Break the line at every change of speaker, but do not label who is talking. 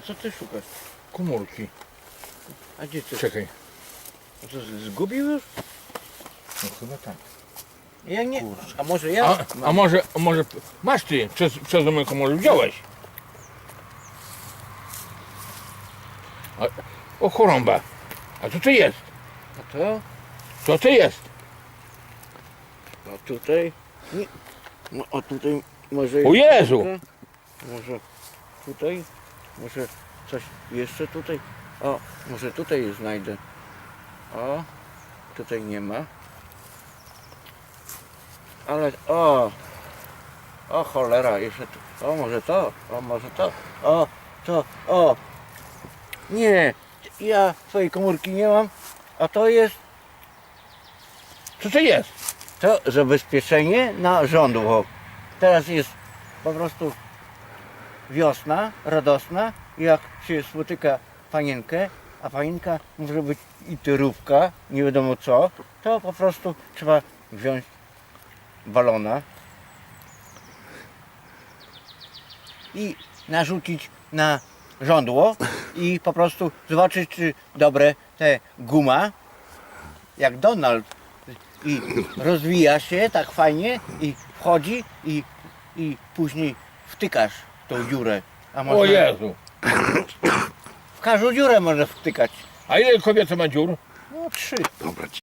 A co ty szukasz?
Komórki.
A gdzie ty?
Czekaj.
A co, zgubił już?
No chyba tak.
Ja nie. A może ja?
A, a może, a może masz ty przez, przez moją komorę wziąłeś? A, o chorąba. A co to jest?
A to?
Co to jest?
A tutaj? Nie. No, a tutaj może...
O Jezu!
Może tutaj? Może coś jeszcze tutaj? O, może tutaj znajdę. O, tutaj nie ma. Ale, o! O cholera, jeszcze tu. O, może to, o, może to. O, to, o! Nie, ja swojej komórki nie mam, a to jest
Co to jest?
to zabezpieczenie na żądło. Teraz jest po prostu wiosna, radosna. Jak się spotyka panienkę, a panienka może być i tyrówka, nie wiadomo co, to po prostu trzeba wziąć balona i narzucić na żądło i po prostu zobaczyć, czy dobre te guma, jak Donald i rozwija się tak fajnie i wchodzi i, i później wtykasz tą dziurę. A
O
można,
Jezu!
w każdą dziurę można wtykać.
A ile kobieta ma dziur?
No trzy.
Dobra,